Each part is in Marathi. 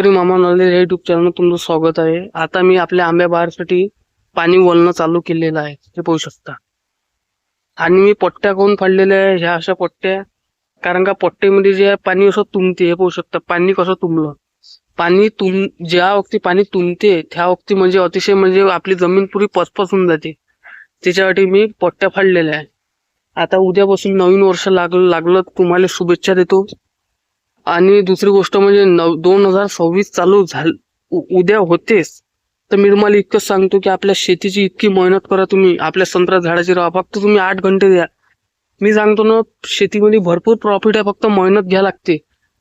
तरी मामा नॉलेज युट्यूब चॅनल तुमचं स्वागत आहे. आता मी आपल्या आंब्या बाहेरसाठी पाणी वळणं चालू केलेलं आहे. हे पाहू शकता. आणि मी पट्ट्या कोण फाडलेल्या आहे ह्या अशा पट्ट्या. कारण का पट्ट्यामध्ये जे पाणी असं तुंबते हे पाहू शकता. पाणी कसं तुंबलं? पाणी तुम ज्या वक्ती पाणी तुंबते त्या वक्ती म्हणजे अतिशय म्हणजे आपली जमीन पुरी पचपसून जाते. त्याच्यासाठी मी पट्ट्या फाडलेल्या आहे. आता उद्यापासून नवीन वर्ष लागलं लागलं. तुम्हाला शुभेच्छा देतो. आणि दुसरी गोष्ट म्हणजे नऊ दोन हजार सव्वीस चालू झाल उद्या होतेच. तर मी तुम्हाला इतकंच सांगतो की आपल्या शेतीची इतकी मेहनत करा तुम्ही. आपल्या संत्रा झाडाची राहा. फक्त तुम्ही आठ घंटे द्या. मी सांगतो ना शेतीमध्ये भरपूर प्रॉफिट आहे. फक्त मेहनत घ्या लागते.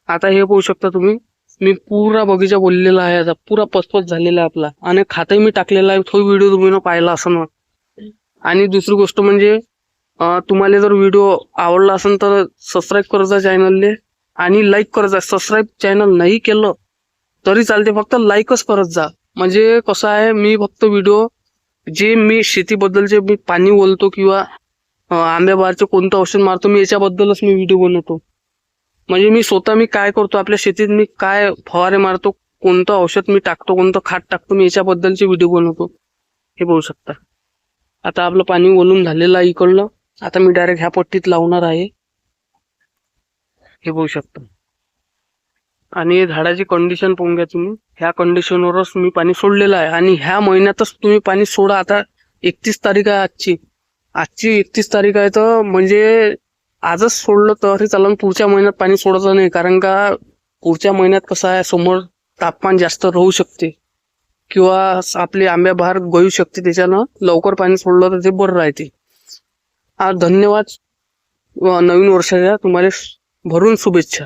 आता हे पाहू शकता तुम्ही. मी पुरा बगीचा बोललेला आहे आता. पुरा पचपच झालेला आहे आपला. आणि खातही मी टाकलेला आहे. तो व्हिडिओ तुम्ही पाहिला असं ना. आणि दुसरी गोष्ट म्हणजे तुम्हाला जर व्हिडिओ आवडला असेल तर सबस्क्राईब करायचा चॅनलले आणि लाईक करत जा. सबस्क्राईब चॅनल नाही केलं तरी चालते फक्त लाईकच करत जा. म्हणजे कसं आहे मी फक्त व्हिडिओ जे मी शेतीबद्दलचे मी पाणी बोलतो किंवा अं, आंब्या कोणतं औषध मारतो मी याच्याबद्दलच मी व्हिडिओ बनवतो. म्हणजे मी स्वतः मी काय करतो आपल्या शेतीत मी काय फवारे मारतो कोणतं औषध मी टाकतो कोणतं खात टाकतो मी याच्याबद्दलचे व्हिडिओ बनवतो. हे बघू शकता. आता आपलं पाणी ओलून झालेलं आहे इकडलं. आता मी डायरेक्ट ह्या पट्टीत लावणार आहे. हे बघू शकता. आणि झाडाची कंडिशन पाहून घ्या तुम्ही. ह्या कंडिशनवरच मी पाणी सोडलेलं आहे. आणि ह्या महिन्यातच तुम्ही पाणी सोडा. आता एकतीस तारीख आहे आजची. आजची एकतीस तारीख आहे तर म्हणजे आजच सोडलं तरी चालून पुढच्या महिन्यात पाणी सोडायचं नाही. कारण का पुढच्या महिन्यात कसं आहे समोर तापमान जास्त राहू शकते. किंवा आपली आंब्या बाहेर गळू शकते. त्याच्यानं लवकर पाणी सोडलं तर ते बरं राहते. आज धन्यवाद. नवीन वर्षाच्या तुम्हाला भरून शुभेच्छा.